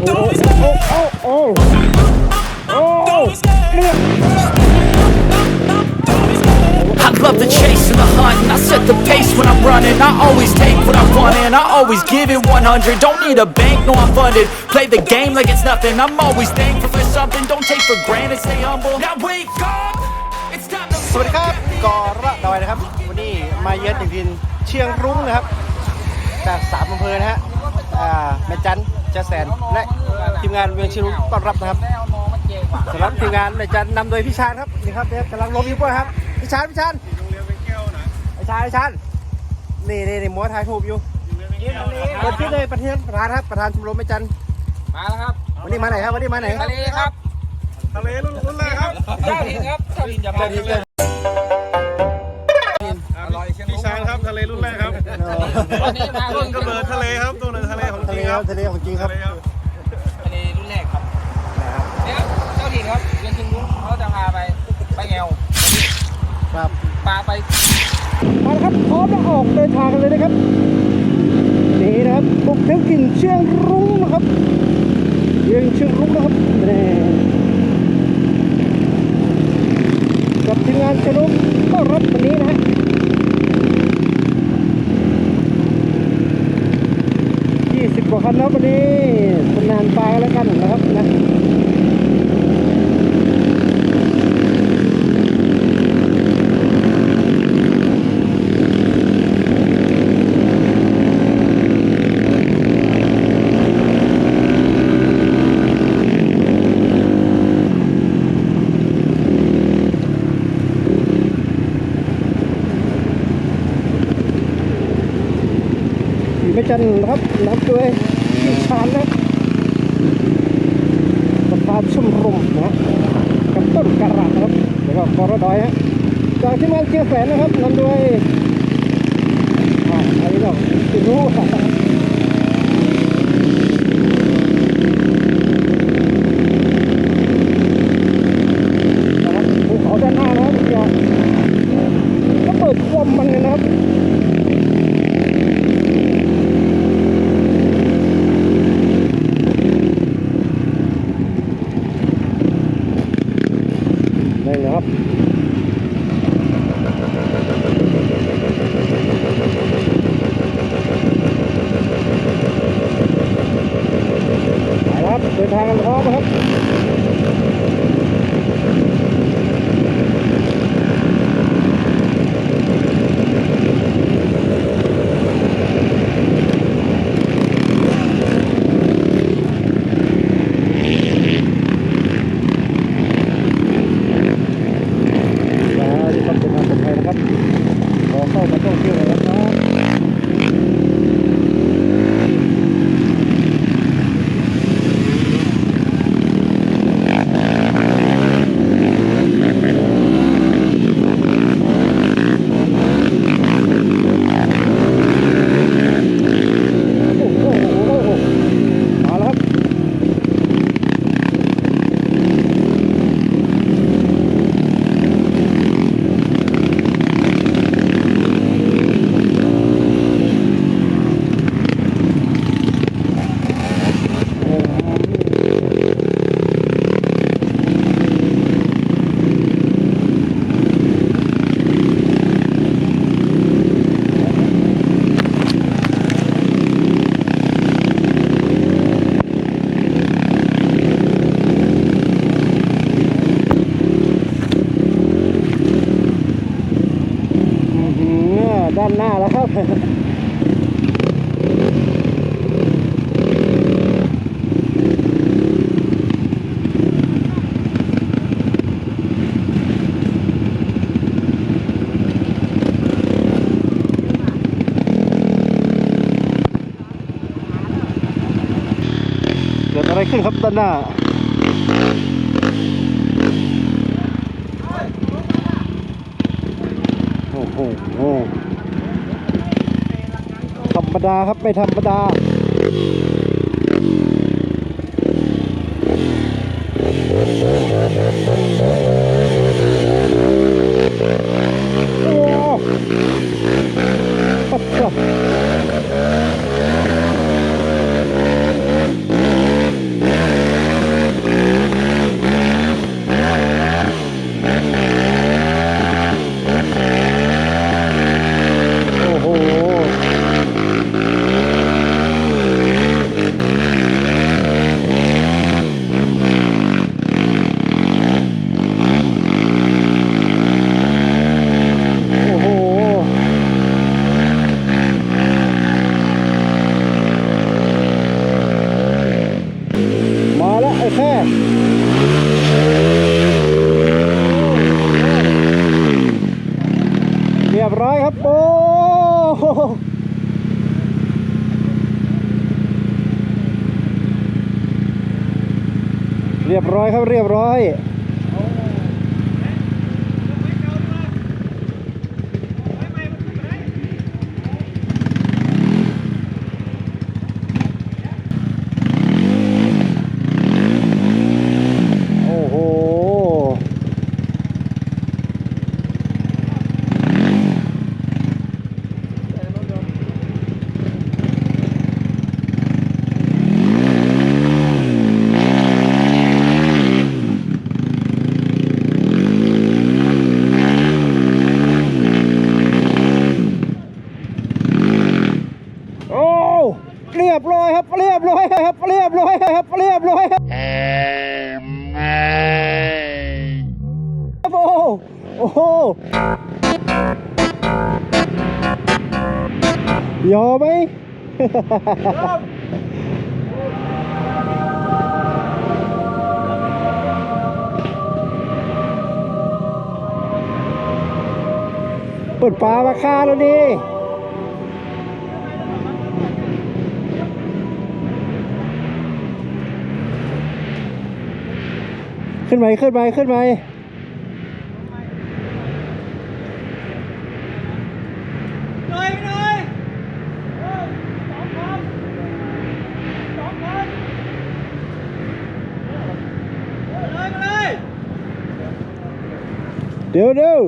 โอ้โอ้โอ้โอ้เลือด I love the chase and the hunt and I set the pace when I'm running I always take what I want and I always give it 100 Don't need a bank, no I'm funded Play the game like it's nothing I'm always thankful for something Don't take for granted, stay humble Now wake up It's time to สวัสดีครับก่อระดอยนะครับ วันนี้มาเยือนถึงดินเชียงรุ้งนะครับ จากสามอำเภอนะฮะอ่าแม่จัน จะแสนและทีมงานเวียงเชียงรุ้งต้อนรับนะครับสำหรับทีมงานแม่จันนำโดยพี่ชาญครับนี่ครับเนี่ยกำลังลบอยู่ป่ะครับพี่ชาญพี่ชาญพี่ชาญพี่ชาญนี่นี่นี่หมัวถ่ายถูกอยู่เปิดที่เลยประธานประธานครับประธานชมรมแม่จันมาแล้วครับวันนี้มาไหนครับวันนี้มาไหนทะเลครับทะเลรุ่นรุ่นแรกครับเจ้าดินครับเจ้าดินอย่ามาเจ้าดินเจ้าอร่อยเชียงพี่ชานครับทะเลรุ่นแรกครับวันนี้มาต้นกำเนิดทะเลครับต้นกำเนิด ทะเลของจทะเลริงคครัรับบทะเลของจริงครับทะเลครับ ทะเลรุ่นแรกครับเนี่ยครับเจ้าดินครับเรียนชิงรุ้งเขาจะพาไปไปแอวครับปลาไปมาแล้วครับพร้อมแล้วออกเดินทางกันเลยนะครับนี่นะครับบุกถึงถิ่นเชียงรุ้งนะครับเชียงเชียงรุ้งนะครับนี่กับทีมงานเชียงรุ้งต้อนรับวันนี้นะฮะยี่สิบกว่าคันนะครับวันนี้คนนานปลาแล้วกันนะครับนะ สี ไม่จันทร์นะครับน้ำด้วยพี่ชานนะประธานชมร่มนะกับต้นกระดนะครับแล้วก็กอระดอยฮะจากที่งานเชียแสนนะครับนำด้วยอ่าอะไรก็ไม่รู้นะครับภูเขาด้านหน้านะครับทุกอย่างก็เปิดความมันเลยนะครับ นี่นะครับไปครับเดินทางกันพร้อมนะครับ แล้วที่ครับเป็นทางปลอดภัยนะครับขอเข้ามาท่องเที่ยวหน่อยนะครับโอ้โหโอ้โหมาแล้วครับ อื้อหือด้านหน้าแล้วครับ เกิดอะไรขึ้น ครับด้านหน้าโอ้โหธรรมดาครับไม่ธรรมดา โอ้ปัดจ้ะ เรียบร้อย ครับเรียบร้อย โอ้โห โอ้ เรียบร้อยครับ เรียบร้อยครับ เรียบร้อยครับ เรียบร้อยครับ โอ้โห โอ้โหยอมไหมเปิดปลามาฆ่าแล้วดิขึ้นไหมขึ้นไหมขึ้นไหม เดี๋ยวเดี๋ยว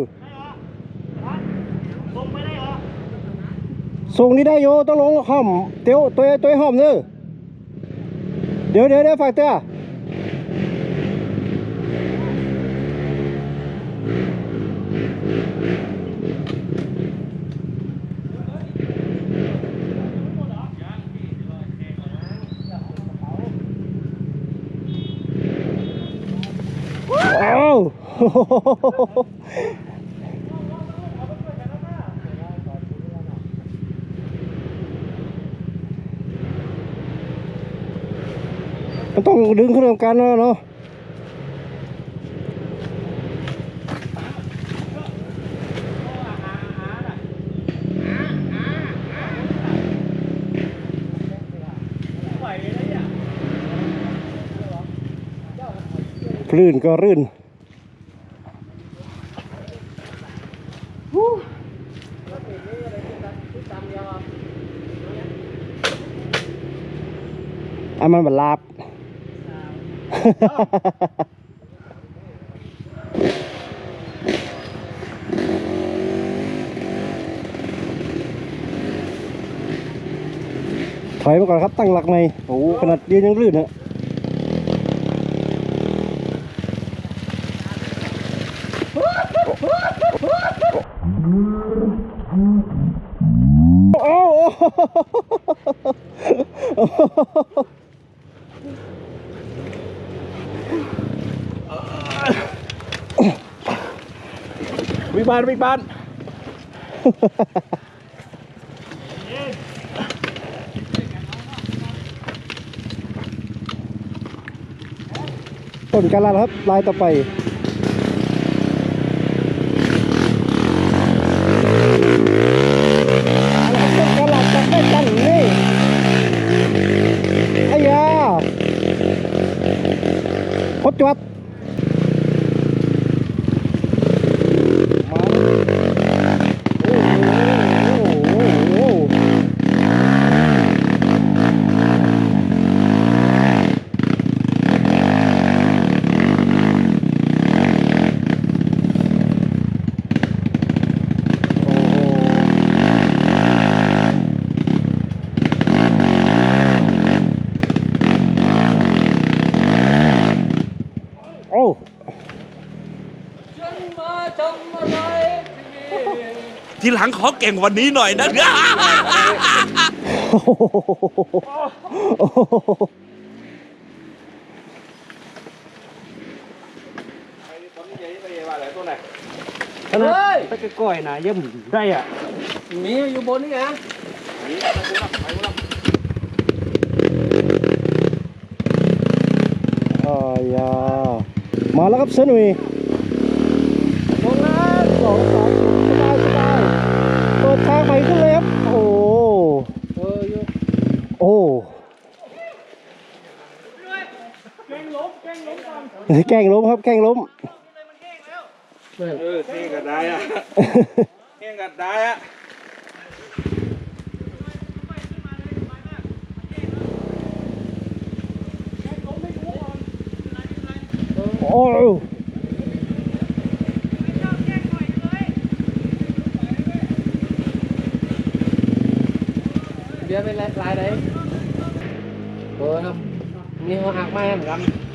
ส่งนี่ได้โยต้องลงห้อมเตียวตัวตัวห้อมเนื้อเดี๋ยวเดี๋ยวเดี๋ยวฝากเต้อเอ้า มันต้องดึงขึ้นตรงกันแล้วเนาะคลื่นก็รื่น อะมันบลาบถอยมาก่อนครับตั้งหลักในโอ้ขนาดยืนยังลื่นฮะโอ้โห วิ บานวิบานต้นกาลาครับลายต่อไป ต้นกาลาจับได้จังนี่ไอ้ยาพบจวดมาโอ้โหโอ้โห โอ้ ทีหลังขอเก่งกวันนี้หน่อยนะโอ้โหโอ้โหเฮ้ยไปก้อยนะเยี่ยมได้อะ มีอยู่บนนี่ไงอ่ายามาแล้วครับเซนุยลงแล้วสองสามสบายสบายเปิดทางไปขึ้นเลยครับ โอ้ เอออยู่ โอ้ เก่งล้มเก่งล้มก่อน แกล้งล้มครับแกล้งล้มเออเท่กัดได้อะเท่กัดได้อะโอ้ยเบียร์เป็นไรลายไหนเออครับนี่เขาหักมาเหมือนกันติ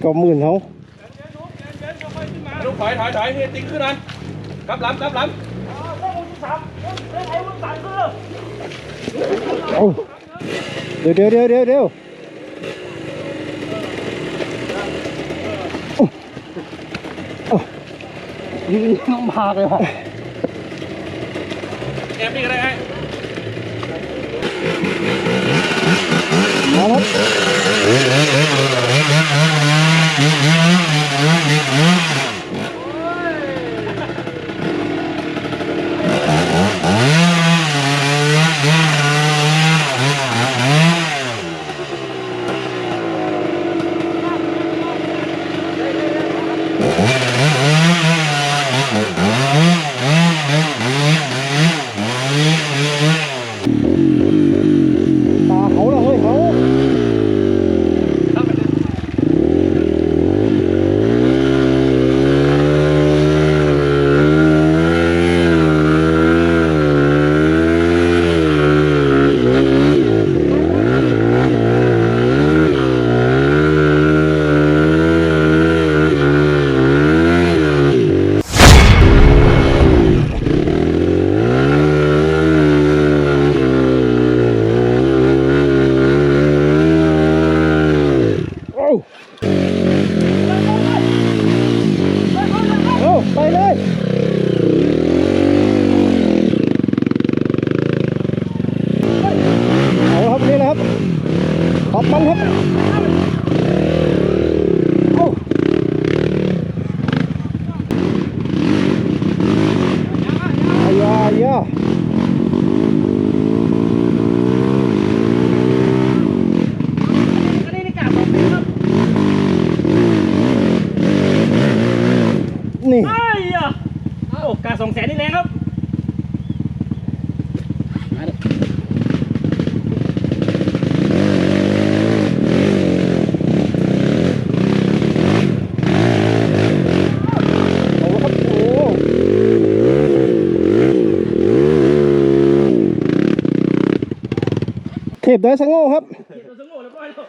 หมื่นกับหมื่นเขาลูกถอยถอยถอยเฮียติ๊กขึ้นนั่นกลับลำกลับลเอาเดี๋ยวเดี๋ยวเดี๋ยวเดี๋ยวเดี๋ยวน้ำพากเลยว่ะำแอบนี่ก็ได้ไอ้มาครับ bóng hút พด้อยสังโง่ครับ เห็นตัวโง่แล้วก็ไอ้ตัว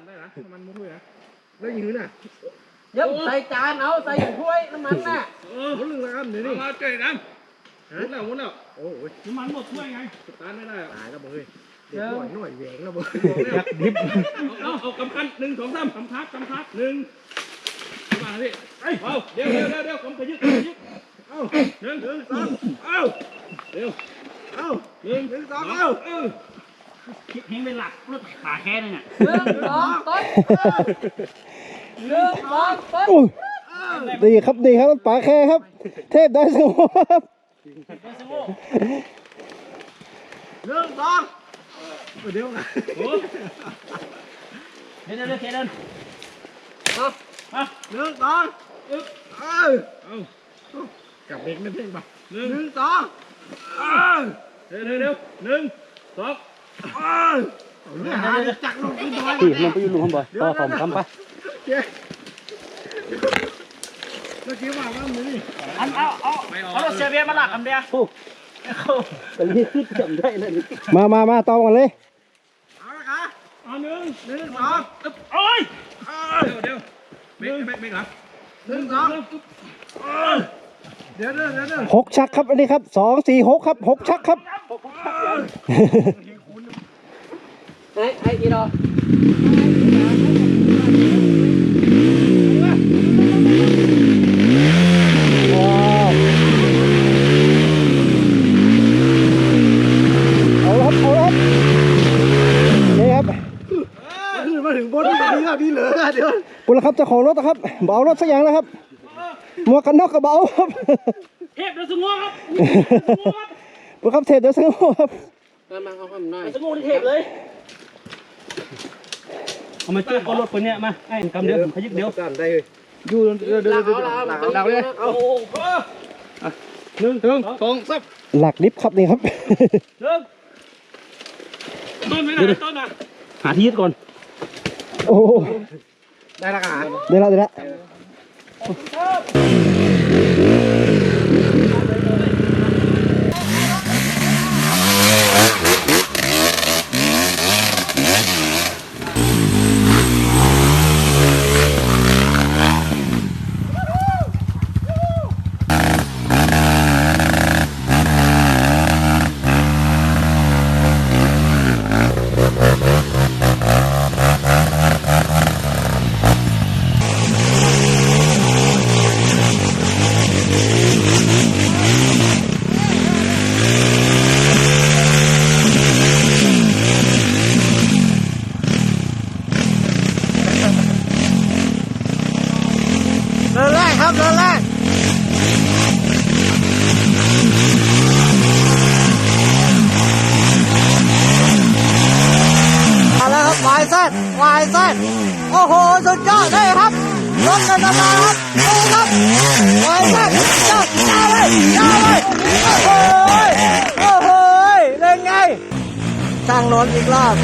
นได้นะมันมุ้งเลยนะแล้วยืนน่ะเดี๋ใส่จานเอาใส่ถ้วยน้ำมันน่ะเออหนลึงแล้วครับเดี๋ยวนี้มาเจอน้ำหมุนแล้วหมุนแล้วโอ้ยน้ำมันหมดถ้วยไงสตาร์ทไม่ได้ตายแล้วเฮ้ยเดี๋ยวหน่อยหน่อยแหวงแล้วเฮ้ยยักดิบเอาเอากำคันหนึ่งสองสามกำคัดกำคับหนึ่งมาดิเอ้ยเอาเดี๋ยวเดี๋ยวเดี๋ยวผมไปยึดไปยึดเอาหนึ่งสองเอาเร็วเอาหนึ่งสองเอา คิดเฮงเป็นหลักรถป่าแค่นั่นน่ะหนึ่งสองต้นหนึ่งสองต้นอุ้ยดีครับดีครับป๋าแค่ครับ เทพได้สงบครับหนึ่งสองเดี๋ยวนะโอ้เดินเดินเดินเดินหนึ่งสองอึ๊บเอ้าเอากับเบรกไม่เพ่งป่ะหนึ่งสองเอ้าเดี๋ยวเดี๋ยวเดี๋ยวหนึ่งสอง เอ้าเดี๋ยวหาจักรลงขึ้นหน่อยที่มันไปอยู่ลุงข้างบนต่อผมคำไปเมื่อกี้ว่าว่ามือนี่อันเอาเอาเอารถเซเวียมาหลักอันเดียวโอ้แต่นี่ขึ้นจำได้เลยมามามาตองกันเลยเอาละครับเอาหนึ่งหนึ่งสองอึ๊บโอ้ยเอ้าเดี๋ยวเดี๋ยวเบรกเบรกเบรกหลังหนึ่งสองอึ๊บเอ้าเดี๋ยวเดี๋ยวเดี๋ยวเดี๋ยวหกชักครับอันนี้ครับสองสี่หกครับหกชักครับไอ้ไอ้ อีดอว้าวเอาละครับเอาละครับนี่ครับมาถึงบนนี่นี่นี่เหลือเดี๋ยวคุณละครับเจ้าของรถนะครับ เบารถสักอย่างนะครับหมวกกันน็อกกระเบาครับเทพเดินสงวครับคุณครับเทปเดี๋ยวสักครู่ครับมามาเอาข้ามหน่อยสงวที่เทพเลย เอามาจุกเอารถคนเนี้ยมาไอ้กำเดียวขยิบเดียวสั่นได้เลยอยู่เดี๋ยวเดี๋ยวลากเดี๋ยวเอาลากหลังเลยเอาหนึ่งหนึ่งสองสามหลักลิฟต์ครับนี่ครับเริ่มต้นไหมนะต้นนะหาที่ยึดก่อน โอ้โหได้ละกันเดี๋ยวละเดี๋ยวละ สร้างรถอีกรอบ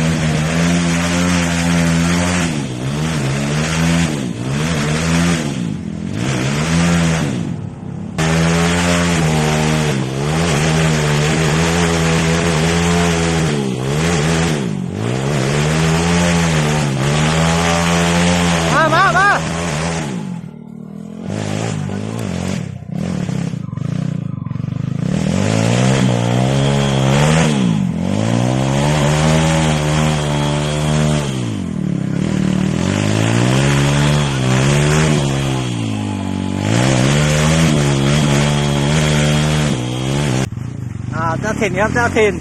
ถิ่นครับ เจ้าถิ่น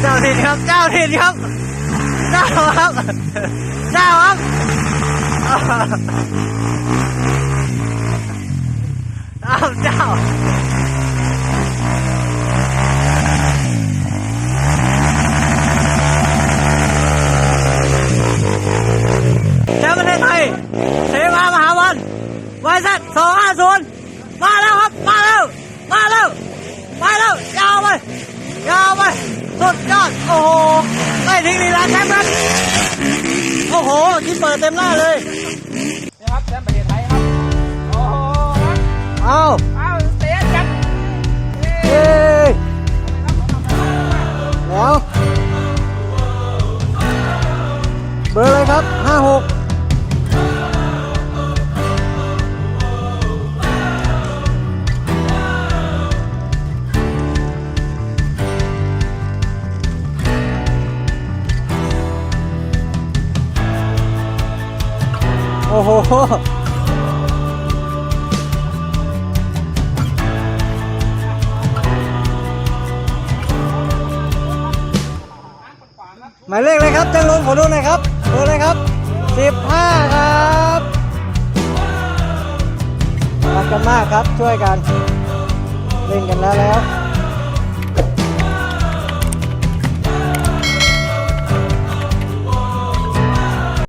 เจ้าถิ่นครับ เจ้าถิ่นครับ เจ้าครับ เจ้าครับ เจ้าเจ้าประเทศไทยเสมามหาวันวายซัดสองห้าศูนย์มาแล้วครับ มาแล้ว มาแล้ว มาแล้ว ยาวไป ยาวไป สุดยอด โอ้โห ได้ ทิ้งลีลาแชมป์ครับ โอ้โหที่เปิดเต็มหน้าเลยครับแชมป์ประเทศไทยครับ โอ้โหเอาเอาเตะจับเย้แล้วเบอร์อะไรครับห้าหก หมายเลขเลยครับจังลงขอดูหน่อยครับดูเลยครับสิบห้าครับรักกันมากครับช่วยกัน เล่นกันแล้วแล้ว